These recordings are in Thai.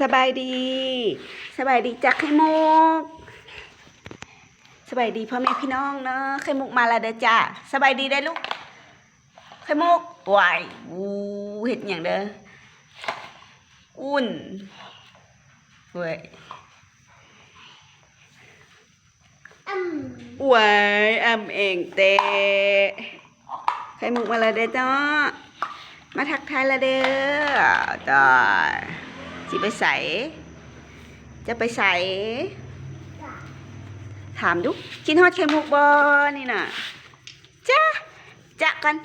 สบายดี สบายดีจักไข่มุก สบายดีพ่อแม่พี่น้องเนาะไข่มุกมาและเด้อจ้าสบายดีได้อลูกไข่มุกวายวูเห็ดอย่างเด้ออุ่นเว้ยอืมหวายอำเองเตะไข่มุกมาและเด้อจ้ามาทักทายและเด้อจ้า สิไปใส่จะไปใส่ถามดูกินฮอดไข่มุกบ่นี่น่ะจ้าจ้ากัน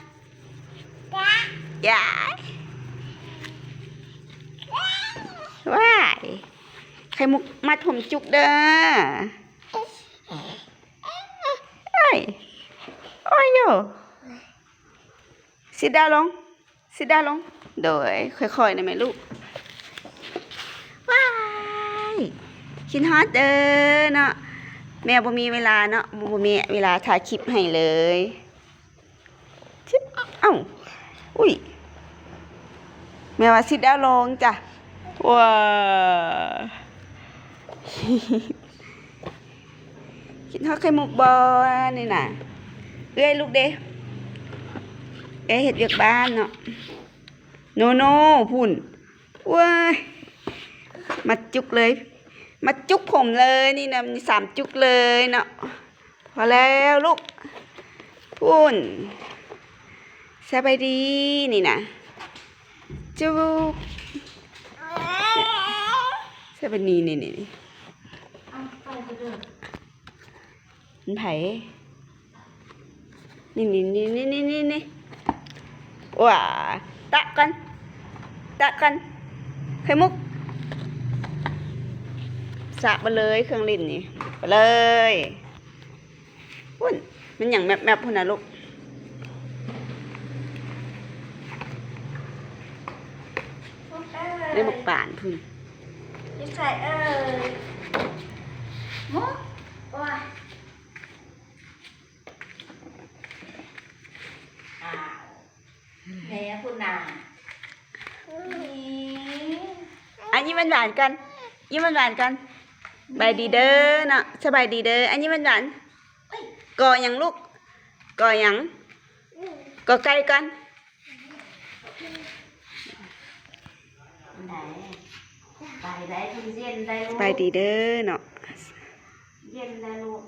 จ้ายายว้ายไข่มุกมาถมจุกเด้อเอ้ยโอ้ยโยสิดาลงสิดาลงโดยค่อยๆนะแม่ลูกายกินฮอดเด้อเนาะแม่บ่มีเวลาเนาะบ่มีเวลาถ่ายคลิปให้เลยชิบเอ้าอุ้ยแม่ว่าสิดาวลงจ้ะว้ากินทอดไข่มุกบอนี่น่ะเอ้ยลูกเด้เอ้ยเห็ดเวียกบ้านเนาะโนโน่พุ่นว้ายมาจุกเลย มาจุกผมเลยนี่นะมีสามจุกเลยเนาะพอแล้วลูกพุ่นสบายดีนี่นะจุกสบายดีนี่นี่นี่มันไผนี่นี่นี่นี่นี่นี่นี่ว้าตะกันตะกันไข่มุก สะไปเลยเครื่องลิ้นนี่ไปเลยพุ่นมันอย่างแมบแมบพุ่นนะลูกได้บอกป่านพุ่นยิ้มใส่เอ้ยมุกว้าอ้าวแม่คุณนานี่อันนี้มันหวานกันยิ้มมันหวานกัน บายดีเด้อเนาะสบายดีเด้ออันนี้มันหวานก่อหยังลูกก่อหยังก่อไก่กันไหนไปได้ทุนเย็นได้ลูกบายดีเด้อเนาะเย็นได้ลูก